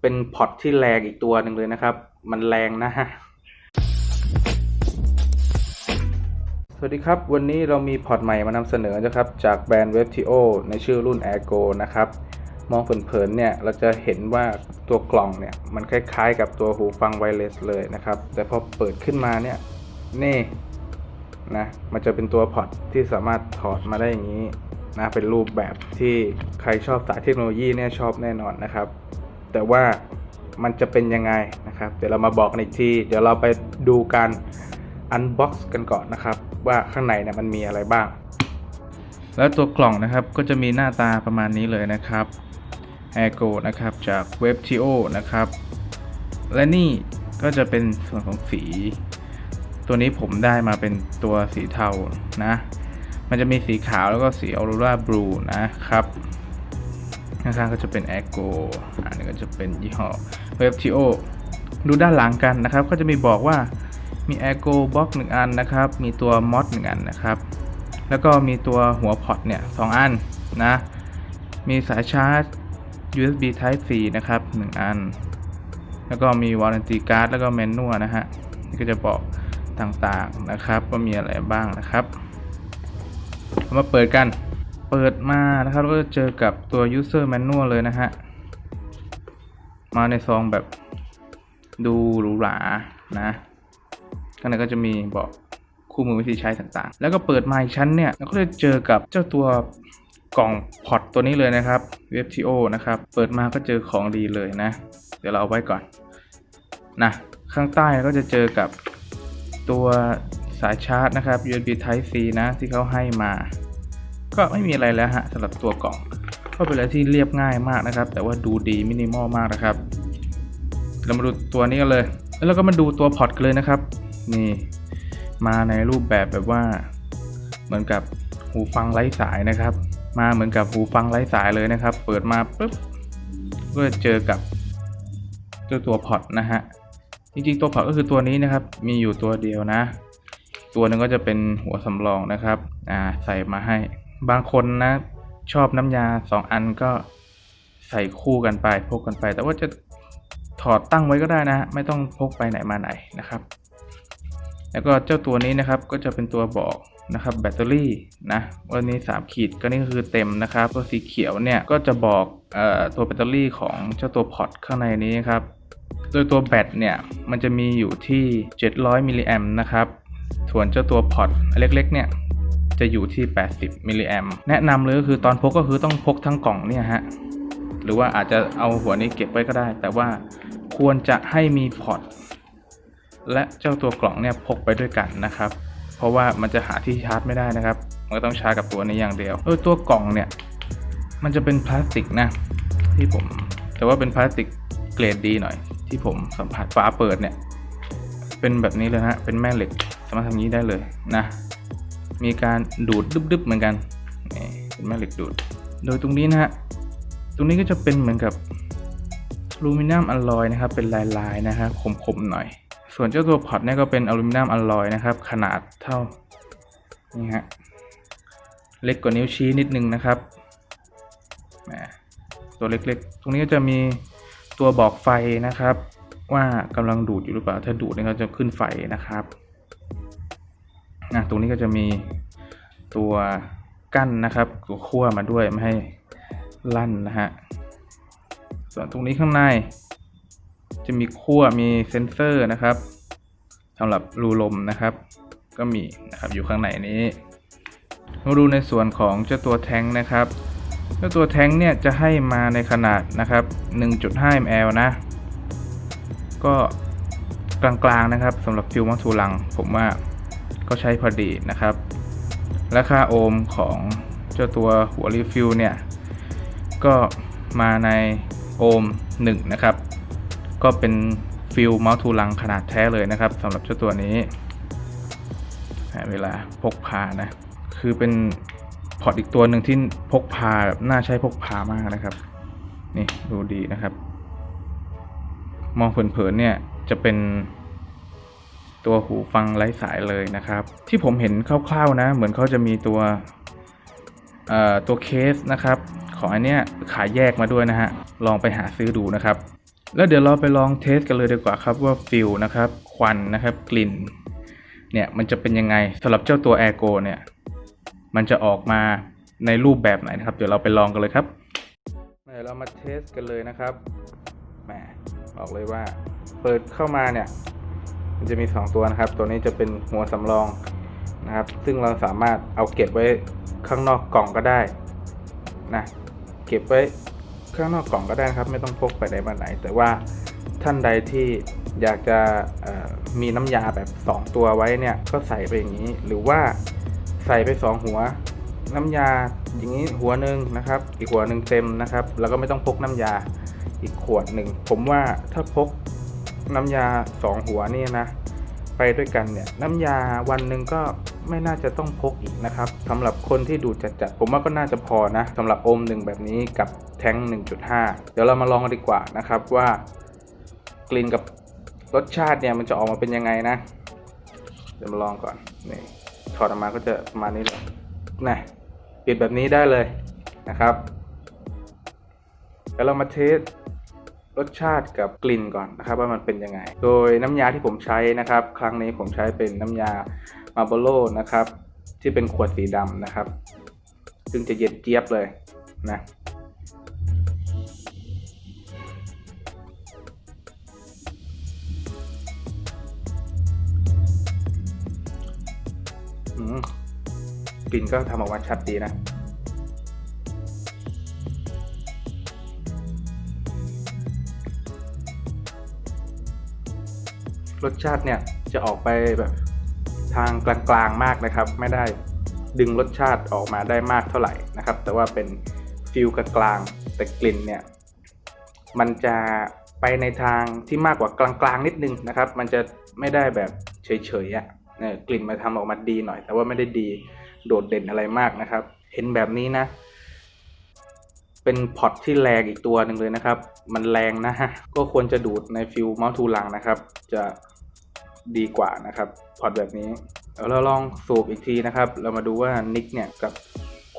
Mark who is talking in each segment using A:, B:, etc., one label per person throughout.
A: เป็นพอตที่แรงอีกตัวหนึ่งเลยนะครับ มันแรงนะฮะ สวัสดีครับ วันนี้เรามีพอตใหม่มานำเสนอนะครับ จากแบรนด์ Webtio ในชื่อรุ่น Airgo นะครับ มองเผินๆเนี่ย เราจะเห็นว่าตัวกล่องเนี่ย มันคล้ายๆ กับตัวหูฟังไวเลสเลยนะครับ แต่พอเปิดขึ้นมาเนี่ย นี่นะ มันจะเป็นตัวพอตที่สามารถถอดมาได้อย่างนี้นะ เป็นรูปแบบที่ใครชอบสายเทคโนโลยีเนี่ยชอบแน่นอนนะครับ แต่ว่ามันจะเป็นยังไงนะครับ เดี๋ยวเรามาบอกกันอีกทีเดี๋ยวเราไปดูการอันบ็อกซ์กันก่อนนะครับ ว่าข้างในเนี่ยมันมีอะไรบ้าง แล้วตัวกล่องนะครับก็จะมีหน้าตาประมาณนี้เลยนะครับ Airgo นะครับจาก WebTO นะครับ และนี่ก็จะเป็นส่วนของสี ตัวนี้ผมได้มาเป็นตัวสีเทานะ มันจะมีสีขาวแล้วก็สีออโรราบลูนะครับ ข้างๆก็จะเป็น airgo อันนี้ก็จะเป็นยี่ห้อ WebTO ดูด้านหลังกันนะครับ ก็จะมีบอกว่ามี a g o Box 1 อันนะครับ มีตัว Mod 1 อันนะครับ แล้วก็มีตัวหัวพอร์ตเนี่ยสอันนะ มีสายชาร์จ USB Type C นะครับ 1 อัน แล้วก็มี Warranty Card แล้วก็เมนูนะฮะนี่ก็จะบอกต่างๆนะครับว่ามีอะไรบ้างนะครับมาเปิดกัน เปิดมานะครับเราก็จะเจอกับตัว user manual เลยนะฮะ มาในซองแบบดูหรูหรานะข้างในก็จะมีบอกคู่มือวิธีใช้ต่างๆ แล้วก็เปิดมาอีกชั้นเนี่ยเราก็จะเจอกับเจ้าตัวกล่องพอตตัวนี้เลยนะครับ WebTO นะครับ เปิดมาก็เจอของดีเลยนะ เดี๋ยวเราเอาไว้ก่อนนะข้างใต้ก็จะเจอกับตัวสายชาร์จนะครับ USB Type C นะที่เขาให้มา ก็ไม่มีอะไรแล้วฮะสำหรับตัวกล่อง ก็เป็นอะไรที่เรียบง่ายมากนะครับ แต่ว่าดูดีมินิมอลมากนะครับ เรามาดูตัวนี้กันเลย แล้วเราก็มาดูตัวพอร์ตกันเลยนะครับ นี่ มาในรูปแบบแบบว่า เหมือนกับหูฟังไร้สายนะครับ มาเหมือนกับหูฟังไร้สายเลยนะครับ เปิดมาปุ๊บก็จะเจอกับเจ้าตัวพอร์ตนะฮะ จริงๆตัวพอร์ตก็คือตัวนี้นะครับ มีอยู่ตัวเดียวนะ ตัวนึงก็จะเป็นหัวสำรองนะครับ อ่า ใส่มาให้ บางคนนะ ชอบน้ำยาสองอันก็ใส่คู่กันไปพกกันไป แต่ว่าจะถอดตั้งไว้ก็ได้นะ ไม่ต้องพกไปไหนมาไหนนะครับ แล้วก็เจ้าตัวนี้นะครับก็จะเป็นตัวบอกนะครับแบตเตอรี่นะวันนี้ 3 ขีดก็นี่คือเต็มนะครับ ตัวสีเขียวเนี่ยก็จะบอกออตัวแบตเตอรี่ของเจ้าตัวพอร์ตข้างในนี้ครับโดยตัวแบตเนี่ยมันจะมีอยู่ที่ 700มิลลิแอมนะครับส่วนเจ้าตัวพอร์ตเล็กๆเนี่ย จะอยู่ที่ 80 มิลลิแอมแนะนำเลยก็คือตอนพกก็คือต้องพกทั้งกล่องเนี่ยฮะ หรือว่าอาจจะเอาหัวนี้เก็บไว้ก็ได้ แต่ว่าควรจะให้มีพอร์ตและเจ้าตัวกล่องเนี่ยพกไปด้วยกันนะครับ เพราะว่ามันจะหาที่ชาร์จไม่ได้นะครับ มันก็ต้องชาร์จกับตัวนี้อย่างเดียวโดยตัวกล่องเนี่ย มันจะเป็นพลาสติกนะ ที่ผม แต่ว่าเป็นพลาสติกเกรดดีหน่อย ที่ผมสัมผัสฝาเปิดเนี่ย เป็นแบบนี้เลยฮะเป็นแม่เหล็ก สามารถทำนี้ได้เลยนะ มีการดูดดึบๆเหมือนกันนี่เป็นแม่เหล็กดูด โดยตรงนี้นะฮะ ตรงนี้ก็จะเป็นเหมือนกับอลูมิเนียมอลลอยนะครับ เป็นลายๆนะฮะคมๆหน่อย ส่วนเจ้าตัวพอร์ตเนี่ยก็เป็นอลูมิเนียมอลลอยนะครับ ขนาดเท่านี่ฮะเล็กกว่านิ้วชี้นิดนึงนะครับตัวเล็กๆ ตรงนี้ก็จะมีตัวบอกไฟนะครับ ว่ากำลังดูดอยู่หรือเปล่า ถ้าดูดเนี่ยก็จะขึ้นไฟนะครับ นะตรงนี้ก็จะมีตัวกั้นนะครับตัวขั้วมาด้วยไม่ให้ลั่นนะฮะส่วนตรงนี้ข้างใน จะมีขั้วมีเซนเซอร์นะครับสำหรับรูลมนะครับ ก็มีนะครับอยู่ข้างในนี้มาดูในส่วนของเจ้าตัวแทงนะครับเจ้าตัวแทงเนี่ยจะให้มาในขนาดนะครับ 1.5 ml นะ ก็กลางๆนะครับสำหรับฟิวมัทูลัง ผมว่า ก็ใช้พอดีนะครับ และค่าโอห์มของเจ้าตัวหัวรีฟิลเนี่ย ก็มาในโอห์ม1นะครับ ก็เป็นฟิลมัลทูลังขนาดแท้เลยนะครับสำหรับเจ้าตัวนี้ เวลาพกพานะ คือเป็นพอร์ตอีกตัวหนึ่งที่พกพาแบบน่าใช้พกพามากนะครับ นี่ดูดีนะครับ มองเผินๆเนี่ยจะเป็น ตัวหูฟังไร้สายเลยนะครับ ที่ผมเห็นคร่าวๆนะ เหมือนเขาจะมีตัวเอ่อตัวเคสนะครับ ของอันเนี้ยขายแยกมาด้วยนะฮะ ลองไปหาซื้อดูนะครับ แล้วเดี๋ยวเราไปลองเทสกันเลยดีกว่าครับว่าฟิลนะครับ ควันนะครับ กลิ่น เนี่ยมันจะเป็นยังไงสำหรับเจ้าตัว Air Go เนี่ย มันจะออกมาในรูปแบบไหนนะครับ เดี๋ยวเราไปลองกันเลยครับเดี๋ยวเรามาเทสกันเลยนะครับแหมบอกเลยว่า เปิดเข้ามาเนี่ย มันจะมี 2 ตัวนะครับ ตัวนี้จะเป็นหัวสำรองนะครับ ซึ่งเราสามารถเอาเก็บไว้ข้างนอกกล่องก็ได้นะเก็บไว้ข้างนอกกล่องก็ได้นะครับ ไม่ต้องพกไปไหนมาไหน แต่ว่าท่านใดที่อยากจะมีน้ำยาแบบ 2 ตัวไว้เนี่ยก็ใส่ไปอย่างนี้ หรือว่าใส่ไป 2 หัวน้ำยาอย่างนี้หัวหนึ่งนะครับ อีกหัวหนึ่งเต็มนะครับ แล้วก็ไม่ต้องพกน้ำยาอีกขวดหนึ่ง ผมว่าถ้าพก น้ำยาสองหัวนี่นะ ไปด้วยกันเนี่ย น้ำยาวันหนึ่งก็ไม่น่าจะต้องพกอีกนะครับสำหรับคนที่ดูดจัดๆผมว่าก็น่าจะพอนะสำหรับโอมหนึ่งแบบนี้กับแท้ง1.5 เดี๋ยวเรามาลองกันดีกว่านะครับว่ากลิ่นกับรสชาติเนี่ยมันจะออกมาเป็นยังไงนะ เดี๋ยวมาลองก่อนนี่ถอดออกมาก็จะประมาณนี้เลยนะปิดแบบนี้ได้เลยนะครับแล้วเรามาเทส รสชาติกับกลิ่นก่อนนะครับว่ามันเป็นยังไง โดยน้ำยาที่ผมใช้นะครับ ครั้งนี้ผมใช้เป็นน้ำยามาโบโลนะครับ ที่เป็นขวดสีดำนะครับ ซึ่งจะเย็นเจี๊ยบเลยนะกลิ่นก็ทำออกมาชัดดีนะ รสชาติเนี่ยจะออกไปแบบทางกลางๆมากนะครับ ไม่ได้ดึงรสชาติออกมาได้มากเท่าไหร่นะครับ แต่ว่าเป็นฟิลกลางๆแต่กลิ่นเนี่ยมันจะไปในทางที่มากกว่ากลางๆนิดนึงนะครับ มันจะไม่ได้แบบเฉยๆอะ่ะกลิ่นมาทำออกมาดีหน่อย แต่ว่าไม่ได้ดีโดดเด่นอะไรมากนะครับ เห็นแบบนี้นะ เป็นพอตที่แรงอีกตัวหนึ่งเลยนะครับ มันแรงนะฮะก็ควรจะดูดในฟิลมาส์ทูลังนะครับ จะ ดีกว่านะครับพอร์ตแบบนี้เดี๋ยวเราลองสูบอีกทีนะครับ เรามาดูว่านิกเนี่ยกับ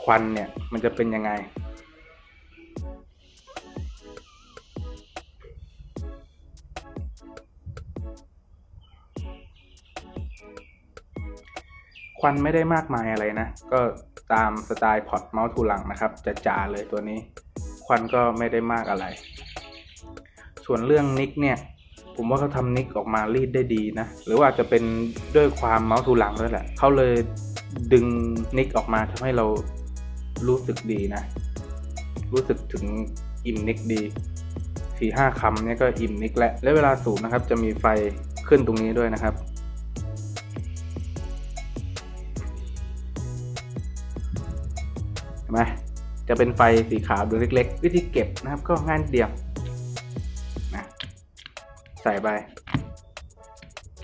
A: ควันเนี่ยมันจะเป็นยังไงควันไม่ได้มากมายอะไรนะ ก็ตามสไตล์พอร์ตเมาส์ทูลังนะครับจะจาเลยตัวนี้ ควันก็ไม่ได้มากอะไร ส่วนเรื่องนิกเนี่ย ผมว่าเขาทำนิกออกมารีดได้ดีนะ หรือว่าอาจจะเป็นด้วยความเมาส์ทูลังด้วยแหละ เขาเลยดึงนิกออกมาทำให้เรารู้สึกดีนะ รู้สึกถึงอิ่มนิกดีสี่ห้าคำเนี่ยก็อิ่มนิกและและเวลาสูบนะครับ จะมีไฟขึ้นตรงนี้ด้วยนะครับ เห็นไหมจะเป็นไฟสีขาวดวงเล็ก ๆ วิธีเก็บนะครับ ก็ง่ายนิดเดียว ใส่ไป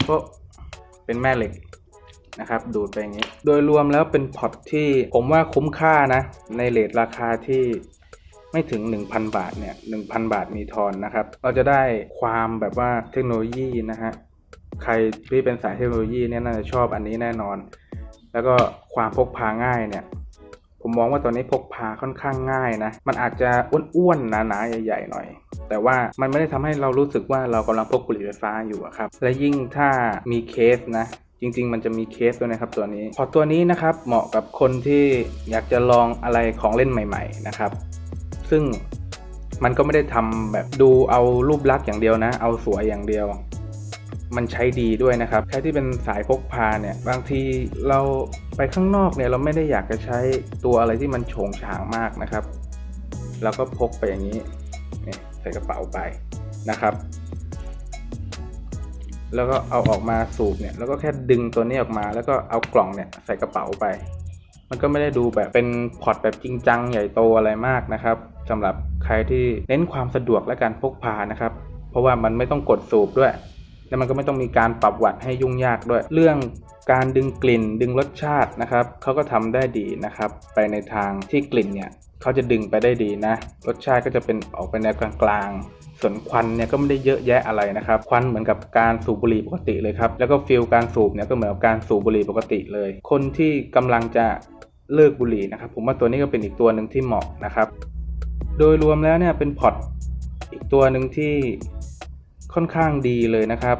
A: โป๊ะเป็นแม่เหล็กนะครับ ดูดไปอย่างนี้ โดยรวมแล้วเป็นพอตที่ผมว่าคุ้มค่านะ ในเลทราคาที่ไม่ถึง 1,000 บาทเนี่ย 1,000 บาทมีทอนนะครับ เราจะได้ความแบบว่าเทคโนโลยีนะฮะ ใครที่เป็นสายเทคโนโลยีเนี่ยน่าจะชอบอันนี้แน่นอน แล้วก็ความพกพาง่ายเนี่ย ผมมองว่าตัวนี้พกพาค่อนข้างง่ายนะ มันอาจจะอ้วนๆหนาๆใหญ่ๆหน่อย แต่ว่ามันไม่ได้ทำให้เรารู้สึกว่าเรากำลังพกบุหรี่ไฟฟ้าอยู่ครับ และยิ่งถ้ามีเคสนะจริง ๆ มันจะมีเคสด้วยนะครับตัวนี้ พอตัวนี้นะครับเหมาะกับคนที่อยากจะลองอะไรของเล่นใหม่ ๆ นะครับ ซึ่งมันก็ไม่ได้ทำแบบดูเอารูปลักษณ์อย่างเดียวนะ เอาสวยอย่างเดียว มันใช้ดีด้วยนะครับใครที่เป็นสายพกพาเนี่ย บางทีเราไปข้างนอกเนี่ยเราไม่ได้อยากจะใช้ตัวอะไรที่มันโฉงฉางมากนะครับเราก็พกไปอย่างนี้ ส่กระเป๋าไปนะครับ แล้วก็เอาออกมาสูบเนี่ย แล้วก็แค่ดึงตัวนี้ออกมา แล้วก็เอากล่องเนี่ยใส่กระเป๋าไป มันก็ไม่ได้ดูแบบเป็นพอร์ตแบบจริงจังใหญ่โตอะไรมากนะครับสำหรับใครที่เน้นความสะดวกและการพกพานะครับ เพราะว่ามันไม่ต้องกดสูบด้วย แล้วมันก็ไม่ต้องมีการปรับวัดให้ยุ่งยากด้วย เรื่องการดึงกลิ่นดึงรสชาตินะครับเขาก็ทำได้ดีนะครับ ไปในทางที่กลิ่นเนี่ย เขาจะดึงไปได้ดีนะ รสชาติก็จะเป็นออกไปแนวกลางๆ ส่วนควันเนี่ยก็ไม่ได้เยอะแยะอะไรนะครับ ควันเหมือนกับการสูบบุหรี่ปกติเลยครับ แล้วก็ฟิลการสูบเนี่ยก็เหมือนกับการสูบบุหรี่ปกติเลย คนที่กำลังจะเลิกบุหรี่นะครับ ผมว่าตัวนี้ก็เป็นอีกตัวหนึ่งที่เหมาะนะครับ โดยรวมแล้วเนี่ยเป็นพอตอีกตัวหนึ่งที่ค่อนข้างดีเลยนะครับ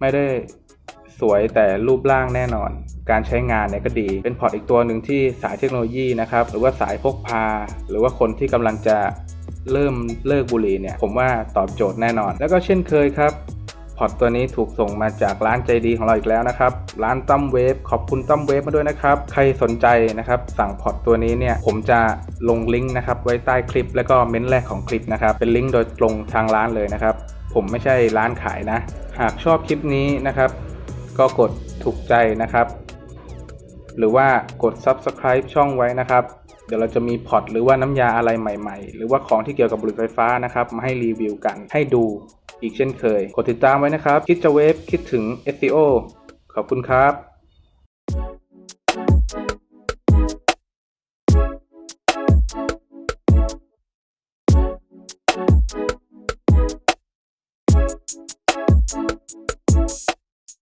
A: ไม่ได้สวยแต่รูปร่างแน่นอน การใช้งานเนี่ยก็ดี เป็นพอร์ตอีกตัวหนึ่งที่สายเทคโนโลยีนะครับหรือว่าสายพกพา หรือว่าคนที่กำลังจะเริ่มเลิกบุหรี่เนี่ยผมว่าตอบโจทย์แน่นอน แล้วก็เช่นเคยครับพอร์ตตัวนี้ถูกส่งมาจากร้านใจดีของเราอีกแล้วนะครับ ร้านตั้มเวฟขอบคุณตั้มเวฟมาด้วยนะครับ ใครสนใจนะครับ สั่งพอร์ตตัวนี้เนี่ยผมจะลงลิงก์นะครับไว้ใต้คลิป แล้วก็เม้นต์แรกของคลิปนะครับ เป็นลิงก์โดยตรงทางร้านเลยนะครับ ผมไม่ใช่ร้านขายนะ หากชอบคลิปนี้นะครับ ก็กดถูกใจนะครับ หรือว่ากด subscribe ช่องไว้นะครับ เดี๋ยวเราจะมีพอตหรือว่าน้ำยาอะไรใหม่ๆ หรือว่าของที่เกี่ยวกับบุหรี่ไฟฟ้านะครับมาให้รีวิวกันให้ดูอีกเช่นเคย กดติดตามไว้นะครับ คิดจะเวฟคิดถึง SEO ขอบคุณครับ